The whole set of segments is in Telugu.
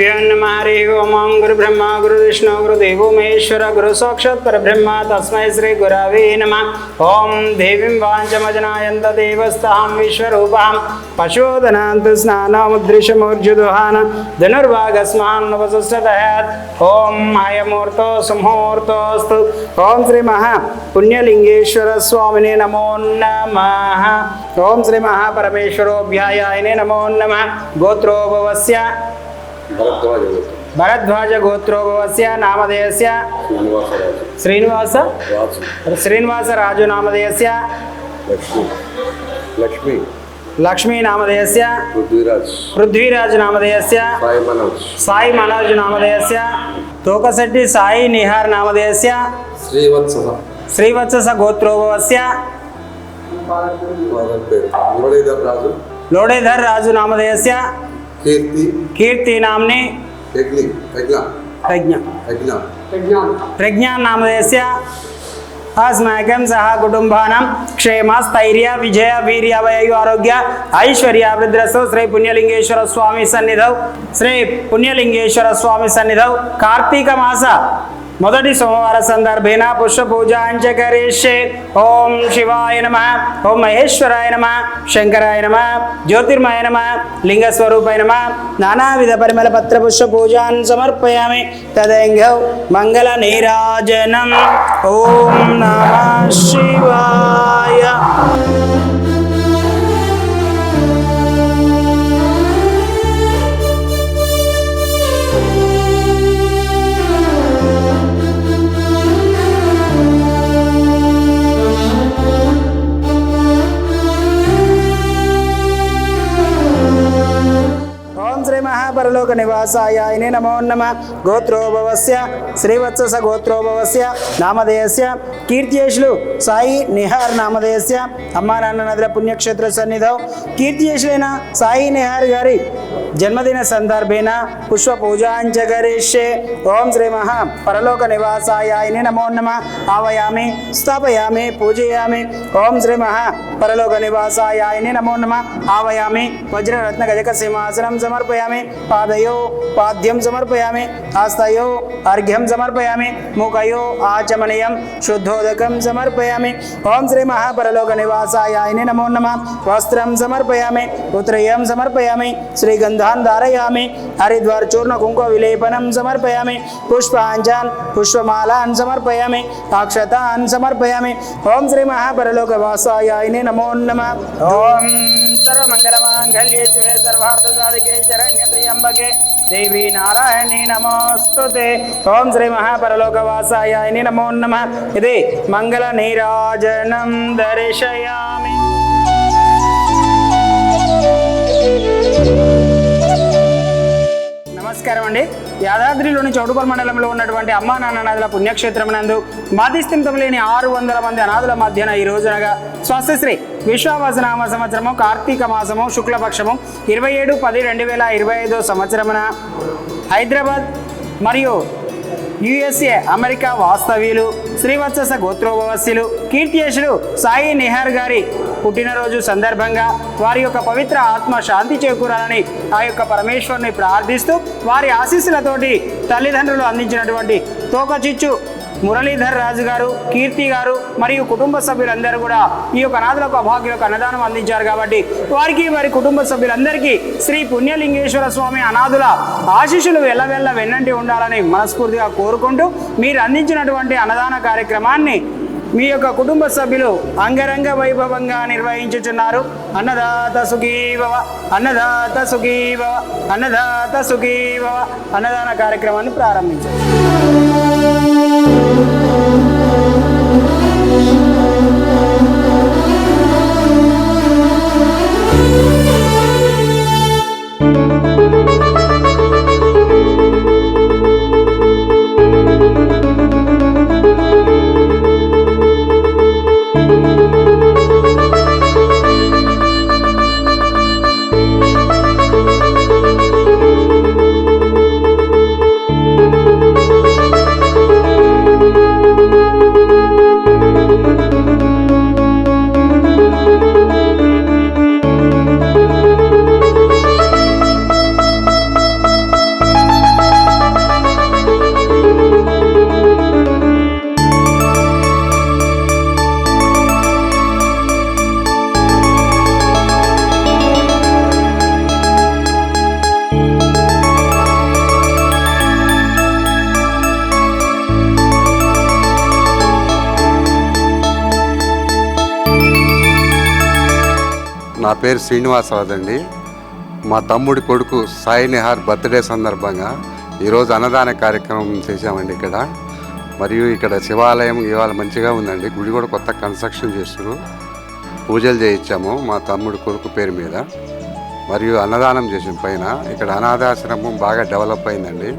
గురుభ్యో నమ హరి ఓం ఓం గురు బ్రహ్మ గురు విష్ణు గురు దేవో మహేశ్వర గురు సాక్షాత్ పరబ్రహ్మ తస్మై శ్రీ గురవే నమ ఓం దేవీం వాంచమజనాయంత దేవస్థాం విశ్వరూపాం పశోదనాంత స్నానముద్రిషమూర్జుదుహాన ధనుర్వాగస్మాన్ నవసృష్టదయాత్ ఓం హయమూర్తో సుముహూర్తోస్తు ఓం శ్రీ మహా పుణ్యలింగేశ్వర స్వామినే నమో నమ ఓం శ్రీ మహాపరమేశ్వరోభ్యాయాయనే నమో నమ గోత్రోభవస్య భరద్వాజ భరద్వాజ గోత్రోభవస్య నామధేయస్య శ్రీనివాసరాజు శ్రీనివాస రాజు శ్రీనివాసరాజు నామధేయస్య లక్ష్మి లక్ష్మి లక్ష్మీ నామధేయస్య పృథ్వీరాజ్ పృథ్వీరాజ్ నామధేయస్య సాయి మనోజ్ సాయి మనోజ్ నామధేయస్య తోకశెట్టి సాయి నిహార్ నామధేయస్య శ్రీవత్స శ్రీవత్సస గోత్రోభవస్య ఫాదర్ పేరు మురళీధర్ రాజు లోడేధర్ రాజు నామధేయస్య కీర్తి కీర్తి నామ్ని యజ్ఞి యజ్ఞ ప్రజ్ఞ యజ్ఞ ప్రజ్ఞా నామధేయస్య अस्माकं सह कुटुम्बानां क्षेम स्थैर्य विजय वीर्य वयु आरोग्य ऐश्वर्य वृद्रसौ श्री पुण्यलिङ्गेश्वर स्वामी सन्निधौ श्री पुण्यलिङ्गेश्वर स्वामी सन्निधौ कार्तीक मास మొదటి సోమవార సందర్భేన పుష్ప పూజాంచ కరిష్యే. ఓం శివాయ నమ ఓం మహేశ్వరాయ నమ శంకరాయ నమ జ్యోతిర్మయ నమ లింగస్వరూపాయ నమ. నానావిధ పరిమళ పత్ర పుష్ప పూజాన్ సమర్పయామి. తదంగౌ మంగళ నీరాజనం. ఓం నమ శివాయ. మహాపరలోక నివాసాయ ఆయనే నమో నమ గోత్రోభవస్య శ్రీవత్సస గోత్రోభవస్య నామధేయస్య కీర్తియేషులు సాయి నిహార్ నామధేయస్య అమ్మా నాన్న నదుల పుణ్యక్షేత్ర సన్నిధౌ కీర్తియేషులైన సాయి నిహార్ గారి జన్మదిన సందర్భేన పుష్ప పూజాంచగరిష్యే ఓం శ్రీ మహా పరలోక నివాసాయ ఆయనే నమో నమ ఆవయామి స్థాపయామి పూజయామి ఓం శ్రీ మహా పరలోక నివాసాయ ఆయనే నమో నమ ఆవయామి వజ్రరత్న గజక సింహాసనం సమర్పయామి పాదయో పాద్యం సమర్పయామి ఆస్తయో అర్ఘ్యం సమర్పయామి ముఖయో ఆచమనీయం శుద్ధోదకం సమర్పయామి ఓం శ్రీ మహాపరలోక నివాసాయ ఆయనే నమో నమ వస్త్రం సమర్పయామి ఉత్రయం సమర్పయామి శ్రీగంధాన్ ధారయామి హరిద్వార్ చూర్ణ కుంకుమ విలేపనం సమర్పయామి పుష్పాంజాన్ పుష్పమాలాన్ సమర్పయామి అక్షతాన్ సమర్పయామి ఓం శ్రీ మహాపరలోక వాసాయ ఆయనే దేవి నారాయణి నమోస్తుతే. ఓం శ్రీ మహాపరలోక వాసాయ నమో నమ. ఇది మంగళ నీరాజనం దర్శయామి. నమస్కారం అండి. యాదాద్రిలోని చౌడుపల్ మండలంలో ఉన్నటువంటి అమ్మా నాన్న నదుల పుణ్యక్షేత్రం నందు మాదిస్థితం లేని ఆరు వందల మంది అనాథుల మధ్యన ఈ రోజునగా స్వస్తిశ్రీ విశ్వావసనామ సంవత్సరము కార్తీక మాసము శుక్లపక్షము ఇరవై ఏడు పది రెండు వేల ఇరవై ఐదో సంవత్సరమున హైదరాబాద్ మరియు యుఎస్ఏ అమెరికా వాస్తవ్యులు శ్రీవత్సస గోత్రోభవస్యులు కీర్తియేషులు సాయి నిహార్ గారి పుట్టినరోజు సందర్భంగా వారి యొక్క పవిత్ర ఆత్మ శాంతి చేకూరాలని ఆ యొక్క పరమేశ్వరుని ప్రార్థిస్తూ వారి ఆశీస్సులతోటి తల్లిదండ్రులు అందించినటువంటి తోకచిచ్చు మురళీధర్ రాజు గారు కీర్తి గారు మరియు కుటుంబ సభ్యులందరూ కూడా ఈ యొక్క అనాథులకు అభాగ్యులకు అన్నదానం అందించారు కాబట్టి వారికి వారి కుటుంబ సభ్యులందరికీ శ్రీ పుణ్యలింగేశ్వర స్వామి అనాథుల ఆశీస్సులు వెళ్ళవెళ్ళ వెన్నంటి ఉండాలని మనస్ఫూర్తిగా కోరుకుంటూ మీరు అందించినటువంటి అన్నదాన కార్యక్రమాన్ని మీ యొక్క కుటుంబ సభ్యులు అంగరంగ వైభవంగా నిర్వహించుచున్నారు. అన్నదాత సుఖీభవ అన్నదాత సుఖీభవ అన్నదాత సుఖీభవ అన్నదాన కార్యక్రమాన్ని ప్రారంభించారు నా పేరు శ్రీనివాసరాజు అండి. మా తమ్ముడి కొడుకు సాయి నిహార్ బర్త్డే సందర్భంగా ఈరోజు అన్నదాన కార్యక్రమం చేశామండి ఇక్కడ. మరియు ఇక్కడ శివాలయం ఇవాళ మంచిగా ఉందండి. గుడి కూడా కొత్త కన్స్ట్రక్షన్ చేస్తున్నారు. పూజలు చేయించాము మా తమ్ముడి కొడుకు పేరు మీద. మరియు అన్నదానం చేసిన పైన. ఇక్కడ అనాథాశ్రమం బాగా డెవలప్ అయిందండి.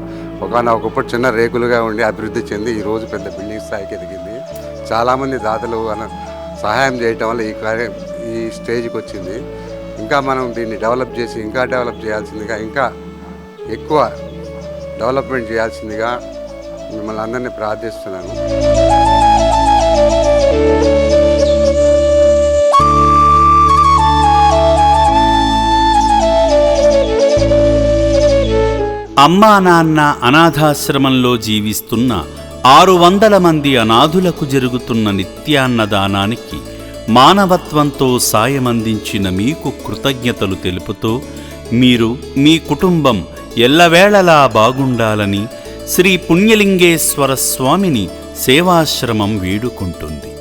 ఒకనొకప్పుడు చిన్న రేకులుగా ఉండి అభివృద్ధి చెంది ఈరోజు పెద్ద బిల్డింగ్ స్థాయికి ఎదిగింది. చాలామంది దాతలు అన సహాయం చేయటం వల్ల ఈ కార్య ఈ స్టేజ్కి వచ్చింది. ఇంకా మనం దీన్ని డెవలప్ చేసి ఇంకా డెవలప్ చేయాల్సిందిగా ఇంకా ఎక్కువ డెవలప్మెంట్ చేయాల్సిందిగా మిమ్మల్ని అందరినీ ప్రార్థిస్తున్నాను. అమ్మా నాన్న అనాథాశ్రమంలో జీవిస్తున్న ఆరు వందల మంది అనాథులకు జరుగుతున్న నిత్యాన్నదానానికి మానవత్వంతో సాయమందించిన మీకు కృతజ్ఞతలు తెలుపుతూ మీరు మీ కుటుంబం ఎల్లవేళలా బాగుండాలని శ్రీ పుణ్యలింగేశ్వర స్వామిని సేవాశ్రమం వేడుకుంటుంది.